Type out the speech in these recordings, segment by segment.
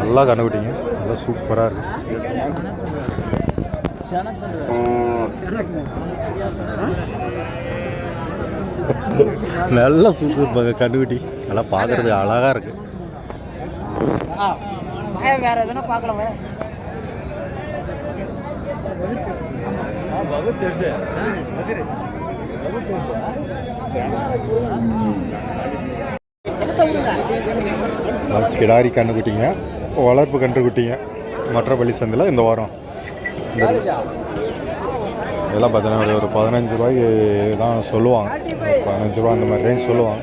நல்லா கண்டுபிடிங்க. நல்லா சூப்பராக இருக்கு. நல்லா சுறுசுறுப்பாங்க கண்டுபிடி. நல்லா பார்க்கறதுக்கு அழகாக இருக்கு. வேற எதுனா பார்க்கலாமே கிடாரி கண்டுக்குட்டிங்க வளர்ப்பு கன்றுக்குட்டிங்க மற்றப்பள்ளி சந்தையில் இந்த வாரம். இந்த இதெல்லாம் பார்த்தீங்கன்னா ஒரு பதினஞ்சு ரூபாய்க்கு தான் சொல்லுவாங்க. பதினஞ்சு ரூபா அந்த மாதிரி ரேஞ்ச் சொல்லுவாங்க.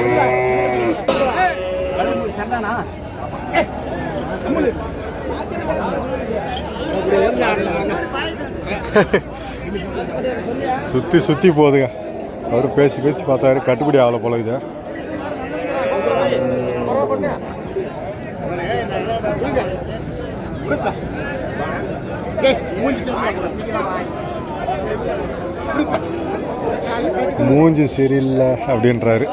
சுற்றி சுற்றி போகுதுங்க. அவர் பேசி பேசி பார்த்தாரு கட்டுப்படி ஆகலை போல இது. மூஞ்சி மூஞ்சி சரியில்லை அப்படின்றாரு.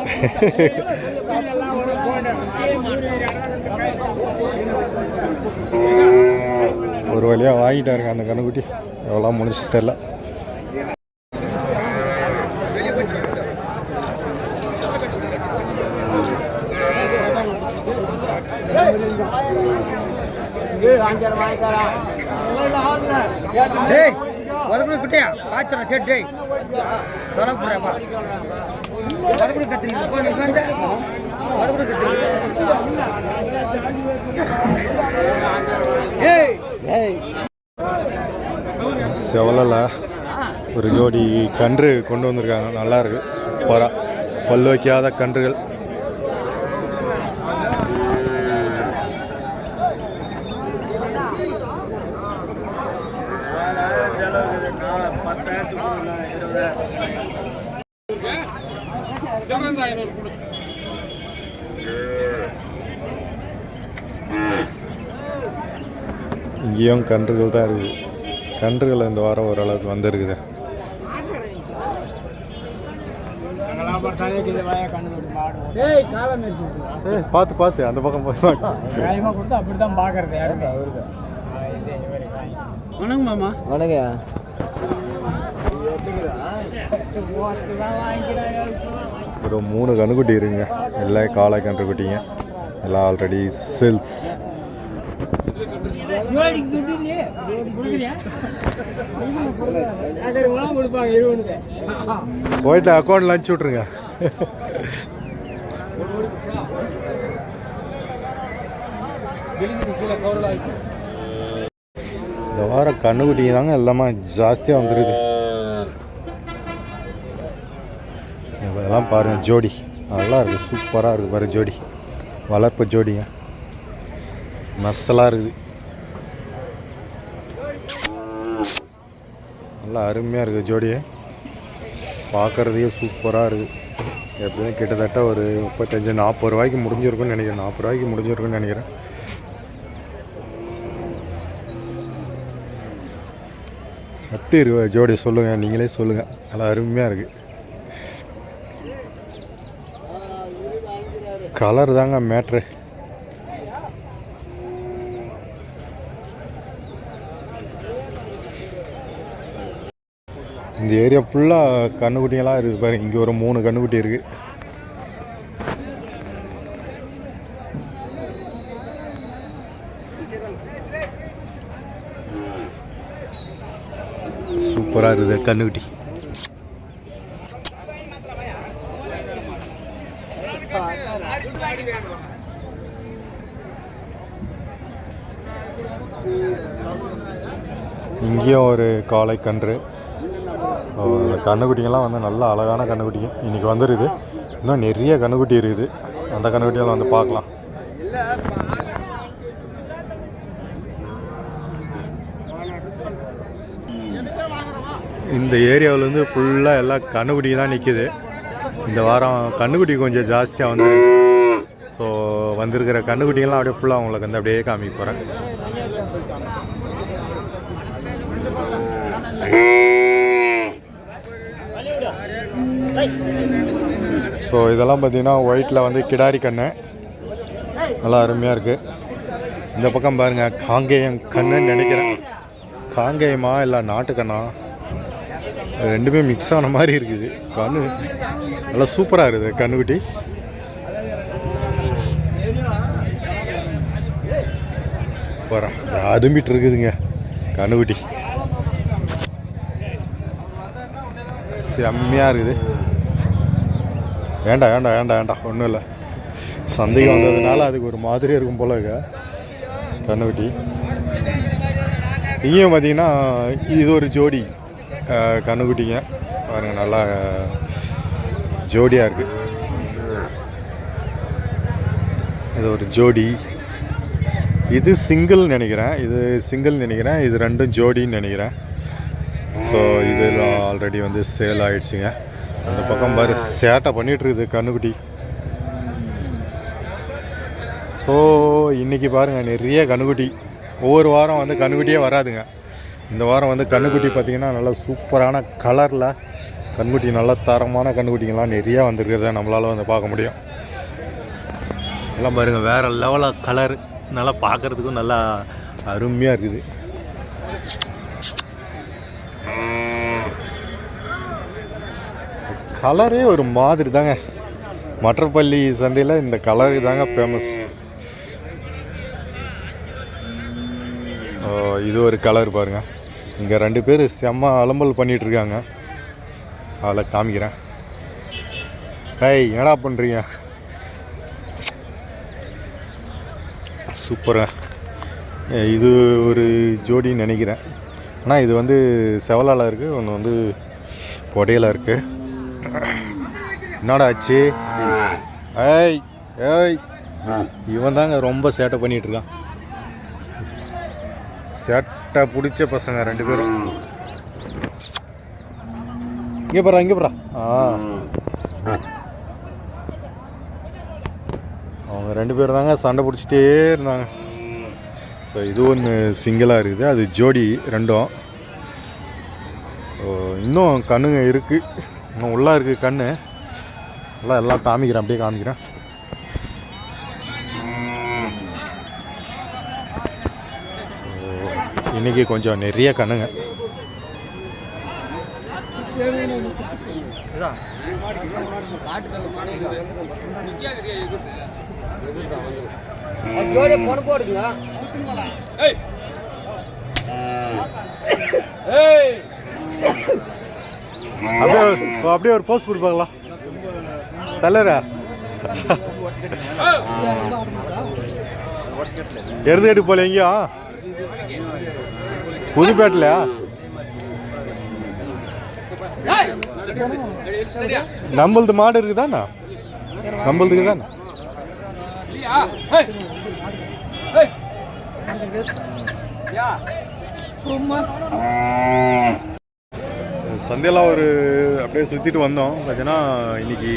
ஒரு வழியாக வாங்கிட்டாருங்க அந்த கண்ணுக்குட்டி. எவ்வளோ முடிச்சு தெரில டேய் ஒதுக்குடு குட்டியா? பாத்துறேன் சரி டேய் தொலை போடுறப்பா. ஒதுக்குடு கத்துறீங்க உட்காந்து உட்காந்து ஒதுக்குடு கத்துறீங்க ஏய் செவலில் ஒரு ஜோடி கன்று கொண்டு வந்திருக்காங்க. நல்லா இருக்கு. சூப்பராக பல் வைக்காத கன்றுகள். இங்கேயும் கன்றுகள் தான் இருக்குது. கன்றுகள் இந்த வாரம் ஓரளவுக்கு வந்திருக்குது. ஏய் காலம் நிறுத்தி பார்த்து பார்த்து அந்த பக்கம் போய் பாரு. நியாயமா கொடுத்து அப்படி தான் பார்க்கறது யாருமே. வணக்கம் மாமா. வணக்கம் ஒரு மூணு கன்றுக்குட்டி இருக்குங்க. எல்லாம் காளை கன்றுக்குட்டிங்க. எல்லாம் ஆல்ரெடி சேல்ஸ் போயிட்டு அக்கௌண்ட்ல அனுப்பிச்சி விட்ருங்க இந்த வாரம் கண்ணுக்குட்டிங்க தாங்க எல்லாமே ஜாஸ்தியாக வந்துருது. இதெல்லாம் பாருங்கள் ஜோடி. நல்லா இருக்குது சூப்பராக இருக்குது பாரு ஜோடி. வளர்ப்பு ஜோடிங்க. மசலாக இருக்குது. நல்லா அருமையாக இருக்குது ஜோடியை. பார்க்குறதுக்கே சூப்பராக இருக்குது எப்படியும் கிட்டத்தட்ட ஒரு முப்பத்தஞ்சு நாற்பது ரூபாய்க்கு முடிஞ்சிருக்குன்னு நினைக்கிறேன். நாற்பது ரூபாய்க்கு முடிஞ்சிருக்குன்னு நினைக்கிறேன். எப்படி இருபது ஜோடி சொல்லுங்கள் நீங்களே சொல்லுங்கள் நல்லா அருமையாக இருக்குது கலர் தாங்க மேட்ரு. இந்த ஏரியா ஃபுல்லாக கண்ணுக்குட்டியெல்லாம் இருக்குது பாருங்க. இங்கே ஒரு மூணு கண்ணுக்குட்டி இருக்குது சூப்பராக இருக்குது கண்ணுக்குட்டி. இங்கேயும் ஒரு காளை கன்று. கண்ணுக்குட்டிங்கெல்லாம் கன்றுக்குட்டிங்கெல்லாம் வந்து நல்ல அழகான கன்றுக்குட்டிங்க இன்றைக்கி வந்துருது. இன்னும் நிறைய கன்றுக்குட்டி இருக்குது. அந்த கண்ணுக்குட்டியெல்லாம் வந்து பார்க்கலாம். இந்த ஏரியாவிலேருந்து ஃபுல்லாக எல்லாம் கண்ணுக்குட்டி தான் நிற்கிது இந்த வாரம் கன்றுக்குட்டி கொஞ்சம் ஜாஸ்தியாக வந்து ஸோ வந்திருக்கிற கன்றுக்குட்டிங்கெல்லாம் அப்படியே ஃபுல்லாக உங்களுக்கு வந்து அப்படியே காமிக்க போகிறேன் ஸோ இதெல்லாம் பார்த்தீங்கன்னா ஒயிட்டில் வந்து கிடாரி கண்ணு. நல்லா அருமையாக இருக்குது இந்த பக்கம் பாருங்கள் காங்கேயம் கண்ணுன்னு நினைக்கிறேன். காங்கேயமா இல்லை நாட்டுக்கண்ணா? ரெண்டுமே மிக்ஸ் ஆன மாதிரி இருக்குது. கண்ணு நல்லா சூப்பராக இருக்குது கண்ணுக்குட்டி சூப்பராக அதும்பிட்டு இருக்குதுங்க கண்ணுக்குட்டி செம்மையாக இருக்குது. வேண்டாம் வேண்டாம் வேண்டாம் வேண்டாம் ஒன்றும் இல்லை. சந்தேகம் வந்ததுனால அதுக்கு ஒரு மாதிரி இருக்கும் போல இருக்கு. கண்ணுக்குட்டி. இங்கேயும் பார்த்தீங்கன்னா இது ஒரு ஜோடி. கண்ணுக்குட்டிங்க. பாருங்க நல்லா ஜோடியாக இருக்குது இது ஒரு ஜோடி. இது சிங்கிள் நினைக்கிறேன். இது சிங்கிள் நினைக்கிறேன். இது ரெண்டும் ஜோடின்னு நினைக்கிறேன். ஸோ இதெல்லாம் ஆல்ரெடி வந்து சேல் ஆகிடுச்சிங்க அந்த பக்கம் பாரு சேட்டை பண்ணிட்டு இருக்குது கண்ணுக்குட்டி. ஸோ இன்னைக்கு பாருங்க நிறைய கண்ணுக்குட்டி. ஒவ்வொரு வாரம் வந்து கண்ணுக்குட்டியே வராதுங்க. இந்த வாரம் வந்து கண்ணுக்குட்டி பார்த்தீங்கன்னா நல்லா சூப்பரான கலரில் கண்ணுக்குட்டி நல்ல தரமான கண்ணுக்குட்டிங்கெல்லாம் நிறையா வந்திருக்கிறத நம்மளால் வந்து பார்க்க முடியும். எல்லாம் பாருங்க வேறு லெவலாக கலர் நல்லா பார்க்குறதுக்கும் நல்லா அருமையாக இருக்குது. கலரே ஒரு மாதிரி தாங்க மற்றப்பள்ளி சந்தையில் இந்த கலர் தாங்க ஃபேமஸ் இது ஒரு கலர் பாருங்க. இங்கே ரெண்டு பேர் செம்ம அலம்பல் பண்ணிட்டு இருக்காங்க அதில் காமிக்கிறேன். ஏய் என்னடா பண்ணுறீங்க சூப்பராக இது ஒரு ஜோடின்னு நினைக்கிறேன். ஆனால் இது வந்து செவலால் இருக்குது ஒன்று வந்து புடையலாக இருக்குது என்னடா ஆச்சு ஏய் ஏய். இவன் தாங்க ரொம்ப சேட்டை பண்ணிகிட்டு இருக்கான் சேட்டை பிடிச்ச பசங்க ரெண்டு பேரும். இங்கே போறா இங்கே போறா ஆ. அவங்க ரெண்டு பேரும் தாங்க சண்டை பிடிச்சிட்டே இருந்தாங்க. ஸோ இது ஒன்று சிங்கிளாக இருக்குது. அது ஜோடி ரெண்டும். ஓ, இன்னும் கண்ணுங்க இருக்குது இன்னும் உள்ளே இருக்குது கண்ணு. எல்லாம் எல்லாம் காமிக்கிறேன் அப்படியே காமிக்கிறேன். இன்றைக்கி இன்னைக்கு கொஞ்சம் நிறைய கண்ணுங்க. ஜோடி பொண்ணு போடுங்க அப்படியே ஒரு- அப்படியே ஒரு போஸ்ட் கொடுப்பாங்களா? தலைரா எடுத்துக்கிட்டு போல எங்கேயும் புதுப்பேட்டிலையா நம்மளது மாடு இருக்குதாண்ணா? நம்மளதுக்கு தானே சந்தையெல்லாம் ஒரு அப்படியே சுற்றிட்டு வந்தோம். பார்த்தீங்கன்னா இன்னைக்கு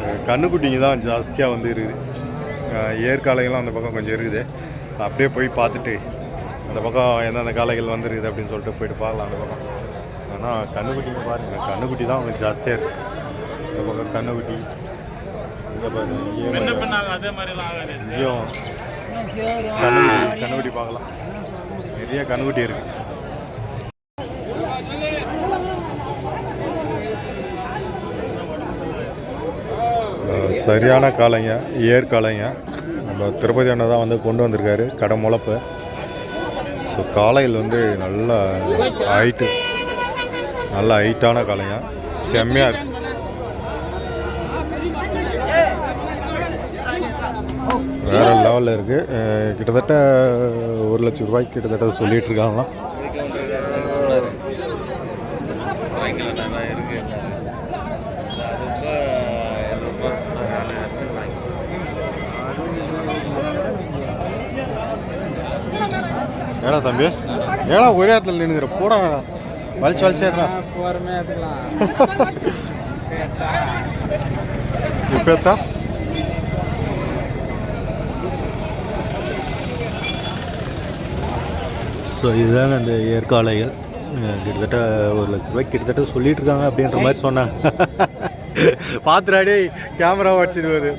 அஹ், கன்றுக்குட்டிங்க தான் ஜாஸ்தியாக வந்து இருக்குது. ஏற்காலைகள்லாம் அந்த பக்கம் கொஞ்சம் இருக்குது. அப்படியே போய் பார்த்துட்டு அந்த பக்கம் எந்தெந்த காளைகள் வந்துருக்குது அப்படின்னு சொல்லிட்டு போயிட்டு பார்க்கலாம் அந்த பக்கம். ஆனால் கன்றுக்குட்டிங்க பாருங்கள் கன்றுக்குட்டி தான் கொஞ்சம் ஜாஸ்தியாக இருக்குது இந்த பக்கம் கன்றுக்குட்டி இங்கே பாருங்க இங்கேயும் கன்றுக்குட்டி கன்றுக்குட்டி பார்க்கலாம். நிறைய கன்றுக்குட்டி இருக்குது சரியான காளைங்க ஏர் காளைங்க நம்ம திருப்பதி அண்ணன் தான் வந்து கொண்டு வந்திருக்காரு கடை முளப்பு. ஸோ காலையில் வந்து நல்ல ஹைட்டு நல்ல ஹைட்டான காளைங்க. செம்மையாக இருக்கு. வேறு லெவலில் இருக்குது கிட்டத்தட்ட ஒரு லட்சம் ரூபாய்க்கு கிட்டத்தட்ட சொல்லிகிட்ருக்காங்களாம் ஏடா தம்பி. ஏடா ஒரே இடத்துல நின்றுக்கிற போடா வலிச்சு வலிச்சேடுறா இப்போ எத்தா ஸோ இதுதாங்க அந்த ஏற்காலைகள். கிட்டத்தட்ட ஒரு லட்ச ரூபாய் கிட்டத்தட்ட சொல்லிட்டு இருக்காங்க அப்படின்ற மாதிரி சொன்னாங்க. பார்த்துடாடே கேமரா வச்சுது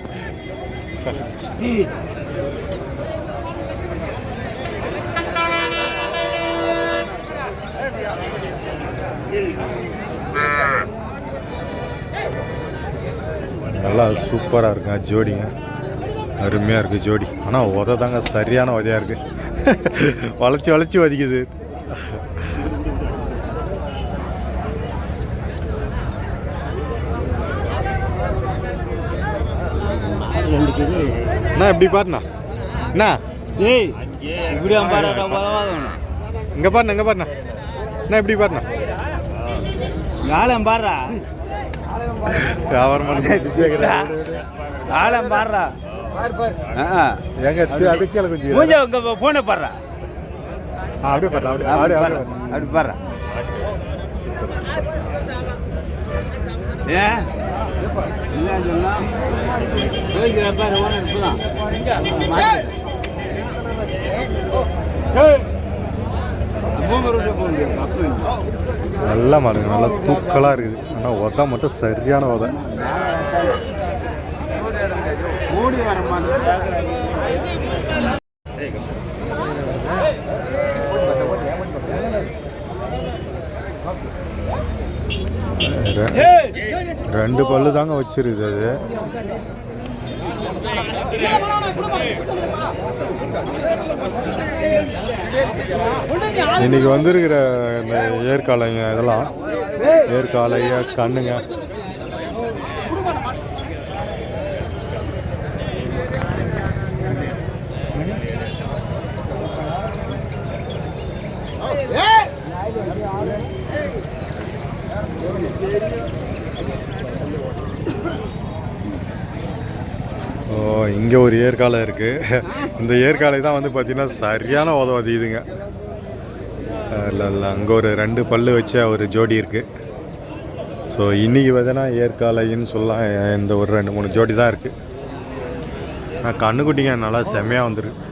நல்லா சூப்பராக இருக்குங்க. ஜோடிங்க. அருமையாக இருக்குது ஜோடி. ஆனால் உத தாங்க சரியான உதையாக இருக்குது வளைச்சி வளைச்சி வதிக்குது. அண்ணா இப்படி பாருண்ணா? என்ன ஏய் இப்படி பாருடா உதவாதவன இங்கே பாருண்ணா இங்கே பாருண்ணா. என்ன இப்படி பாருண்ணா? ஆலம் பாடுறா? வியாபாரம் ஆலம் பாடுறா எங்க கீழே கொஞ்சம். மூஞ்ச உங்க போனை பாடுறா அப்படியே பாருண்ணா அப்படியே அப்படியே. அப்படி பாடுறா ஏன் இல்லை சொன்னா? பாரு ஓனர் இப்பதான். மூணு ரூபாய் போக முடியாது அப்போ நல்ல மாடு நல்லா தூக்கலாக இருக்குது. ஆனால் உத மட்டும் சரியான உத. ரெண்டு பல்லு தாங்க வச்சிருக்குது அது. இன்னைக்கு வந்திருக்கிற இந்த ஏற்காலைங்க இதெல்லாம் ஏற்காலைங்க கண்ணுங்க ஓ இங்கே ஒரு ஏற்காலை இருக்குது இந்த ஏற்காலை தான் வந்து பார்த்திங்கன்னா சரியான உதவாது இதுங்க. இல்லை இல்லை அங்கே ஒரு ரெண்டு பல்லு வச்ச ஒரு ஜோடி இருக்குது ஸோ இன்றைக்கி பார்த்தீங்கன்னா ஏற்காலைன்னு சொல்லலாம். இந்த ஒரு ரெண்டு மூணு ஜோடி தான் இருக்குது கண்ணுக்குட்டிங்க நல்லா செம்மையாக வந்துருக்கு.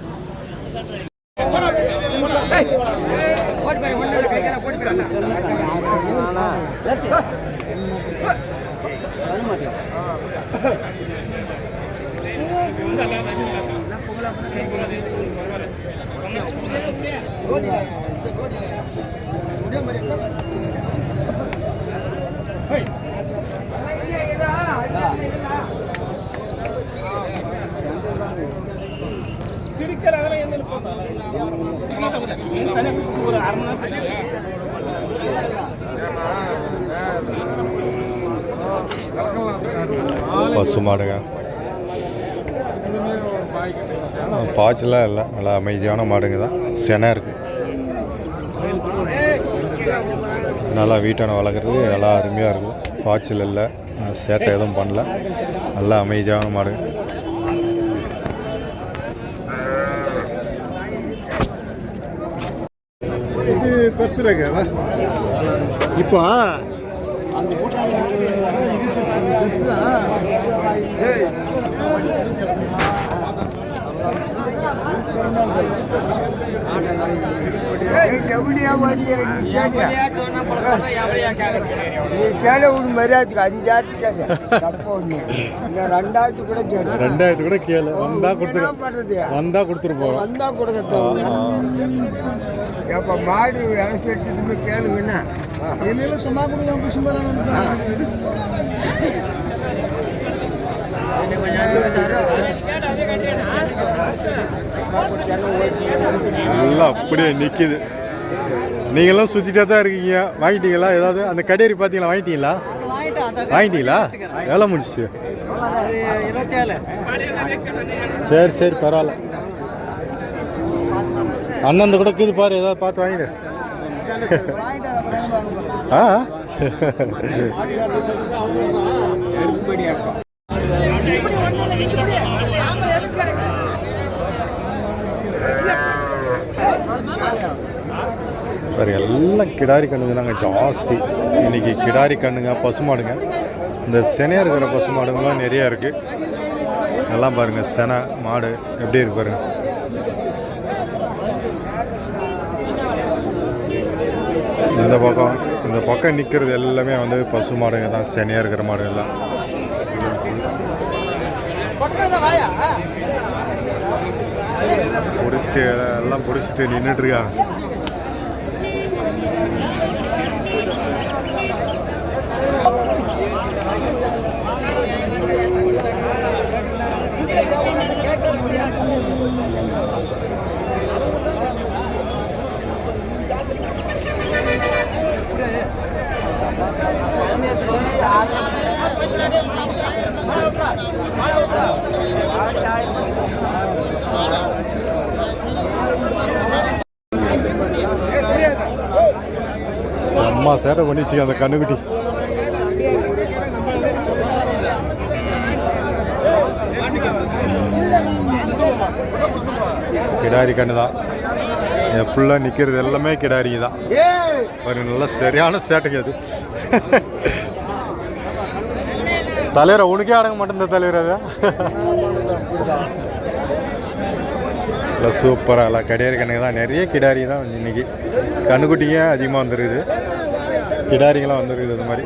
பசு மாடுங்க. பாய்ச்சலாம் இல்லை. நல்லா அமைதியான மாடுங்க தான். செனை இருக்குது நல்லா வீட்டான வளர்க்குறது நல்லா அருமையாக இருக்கும் பாய்ச்சல் இல்லை. சேட்டை எதுவும் பண்ணல. நல்லா அமைதியான மாடுங்க. ரேகா இப்போ நீ கேள விடு மரியாதைக்கு அஞ்சாயிரத்துக்கு தப்பு ஒன்று இந்த ரெண்டாயிரத்து கூட கேளு. ரெண்டாயிரத்து கூட கேளு வந்தா கொடுத்துரு வந்தா கொடுத்துருப்போம் வந்தா கொடுக்கட்டும் எப்ப மாடு இழைச்சி எடுத்ததுமே இல்ல சும்மா கொடுங்க சும்மா நல்லா அப்படியே நிற்கிது நீங்களாம் சுற்றிட்டே தான் இருக்கீங்க. வாங்கிட்டீங்களா? ஏதாவது அந்த கடையரி பார்த்தீங்களா? வாங்கிட்டீங்களா? வாங்கிட்டீங்களா? வேலை முடிச்சு சரி சரி பரவாயில்ல. அண்ணன் கூட இருக்குது பாரு ஏதாவது பார்த்து வாங்கிடு. ஆ? பாரு எல்லாம் கிடாரி கண்ணுங்க தாங்க ஜாஸ்தி. இன்றைக்கி கிடாரி கண்ணுங்க பசுமாடுங்க. இந்த செனையாக இருக்கிற பசுமாடுங்களாம் நிறையா இருக்குது எல்லாம் பாருங்க செனை மாடு எப்படி இருக்கு பாருங்க. இந்த பக்கம் இந்த பக்கம் நிற்கிறது எல்லாமே வந்து பசு மாடுங்க தான் செனையாக இருக்கிற மாடு எல்லாம் பிடிச்சிட்டு எல்லாம் பிடிச்சிட்டு நின்றுட்டுருக்காங்க அம்மா சேட்டை பண்ணிச்சு அந்த கண்ணுக்குட்டி. கிடாரி கண்ணு தான் ஃபுல்லாக நிற்கிறது எல்லாமே கிடாரிங்க தான். பாருங்க நல்லா சரியான சேட்டைங்க அது. தலைவரை உனக்கே அடங்க மாட்டேன் தலைவர் அது. இல்லை சூப்பராக இல்லை கடியாரி கணக்கு தான் நிறைய கிடாரி தான் இன்னைக்கு. கண்ணுக்குட்டிங்க அதிகமாக வந்துருக்குது. கிடாரிங்களாம் வந்துருக்குது அது மாதிரி.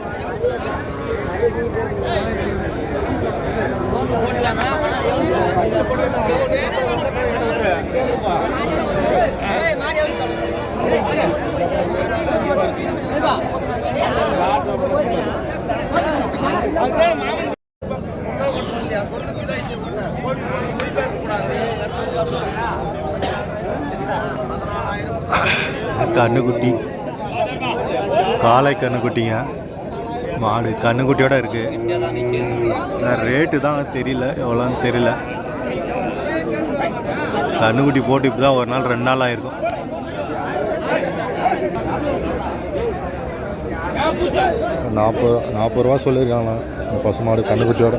கண்ணுக்குட்டி. காளை கண்ணுக்குட்டிங்க. மாடு கண்ணுக்குட்டியோட இருக்கு. ரேட்டு தான் தெரியல. எவ்வளோன்னு தெரியல. கண்ணுக்குட்டி போட்டு இப்போ தான் ஒரு நாள் ரெண்டு நாள் ஆயிருக்கும். நாற்பது நாற்பது ரூபா சொல்லியிருக்காங்க. இந்த பசுமாடு கண்ணுக்குட்டியோட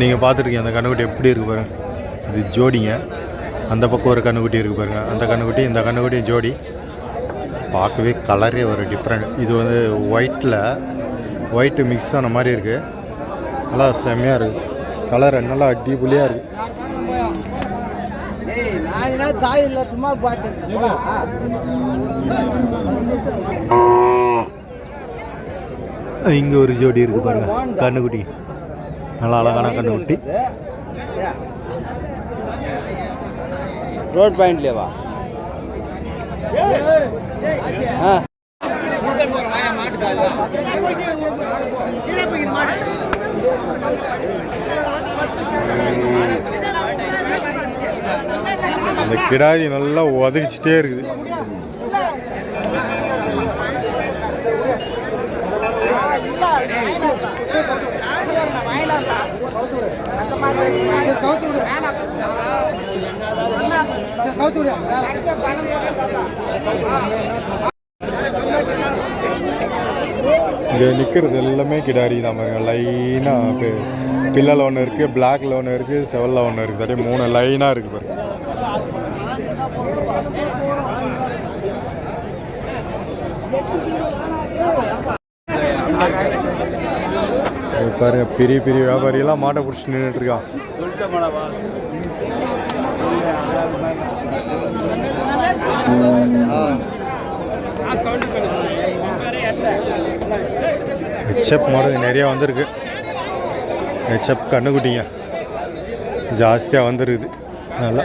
நீங்கள் பார்த்துருக்கீங்க அந்த கண்ணுக்குட்டி எப்படி இருக்கு பாருங்க. இது ஜோடிங்க. அந்த பக்கம் ஒரு கண்ணுக்குட்டி இருக்கு பாருங்க. அந்த கண்ணுக்குட்டி இந்த கண்ணுக்குட்டி ஜோடி. பார்க்கவே கலரே ஒரு டிஃப்ரெண்ட் இது வந்து ஒயிட்டில் ஒயிட்டு மிக்ஸ் ஆன மாதிரி இருக்குது நல்லா செம்மையாக இருக்குது கலர் நல்லா அடிபொலியாக இருக்குது சாய் இல்லை சும்மா பாட்டு. இங்கே ஒரு ஜோடி இருக்குது பாருங்க. கண்ணுக்குட்டி. நல்லா அழகான கண்ணுக்குட்டி. ரோட் பாயிண்ட்லேவா அந்த கிடாரி நல்லா உதகிச்சிட்டே இருக்குது. இங்கே நிற்கிறது எல்லாமே கிடாரி தான் பாருங்க. லைனாக பில்லில் ஒன்று இருக்குது பிளாக்ல ஒன்று இருக்குது செவலில் ஒன்று இருக்குது அப்படியே மூணு லைனாக இருக்குது பாருங்க. பாருங்க பெரிய பெரிய வியாபாரியெல்லாம் மாட்டை பிடிச்சி நின்றுட்டு இருக்கான் சொல்லிட்ட ஹெச்எப் மாடல் நிறையா வந்திருக்கு. ஹெச்எப் கண்ணுக்குட்டிங்க. ஜாஸ்தியாக வந்துருக்குது. நல்லா.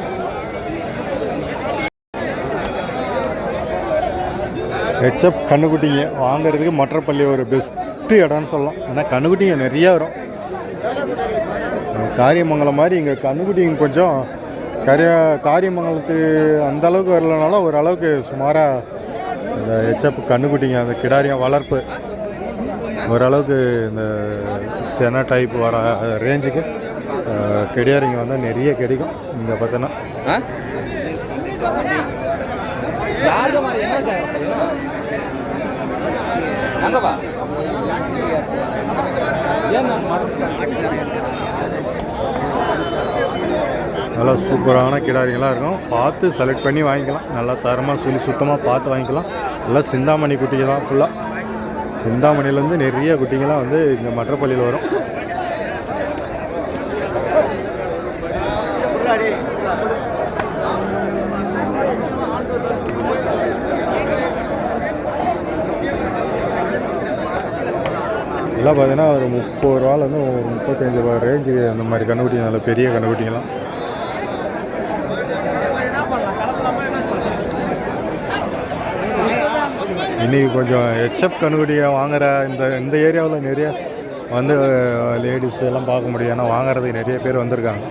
எக்ஸப்ட் கண்ணுக்குட்டிங்க. வாங்குறதுக்கு மற்றப்பள்ளி ஒரு பெஸ்ட்டு இடம்னு சொல்லலாம். ஏன்னா கண்ணுக்குட்டிங்க நிறைய வரும். காரியமங்கலம் மாதிரி இங்கே கண்ணுக்குட்டிங்க கொஞ்சம் கரிய காரியமங்கலத்து அந்த அளவுக்கு வரலனாலும் ஓரளவுக்கு சுமாராக இந்த ஹெச்எப் கண்ணுக்குட்டிங்க அந்த கிடாரியம் வளர்ப்பு ஓரளவுக்கு இந்த சென டைப் வர ரேஞ்சுக்கு அஹ், கிடாரிங்க வந்து நிறைய கிடைக்கும். இங்கே பார்த்தோன்னா. நல்லா சூப்பரான கிடாரிங்களாக இருக்கும். பார்த்து செலக்ட் பண்ணி வாங்கிக்கலாம். நல்லா தரமாக சொல்லி சுத்தமாக பார்த்து வாங்கிக்கலாம். நல்லா சிந்தாமணி குட்டிங்க தான் ஃபுல்லாக சிந்தாமணிலேருந்து நிறைய குட்டிங்கெல்லாம் வந்து இங்கே மற்றப்பள்ளியில் வரும். இதெல்லாம் பார்த்தீங்கன்னா ஒரு முப்பது ரூபாலேருந்து ஒரு முப்பத்தஞ்சு ரூபா ரேஞ்சு அந்த மாதிரி கண்டுபிடிங்க நல்ல பெரிய கண்டுபிடிங்கலாம் இன்றைக்கி கொஞ்சம் எக்ஸப்ட் கண்டுபிடியை வாங்குகிற இந்த இந்த ஏரியாவில் நிறைய வந்து லேடிஸ் எல்லாம் பார்க்க முடியும் ஏன்னா வாங்குறதுக்கு நிறைய பேர் வந்திருக்காங்க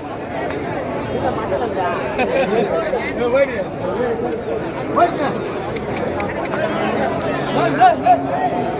Hey, hey!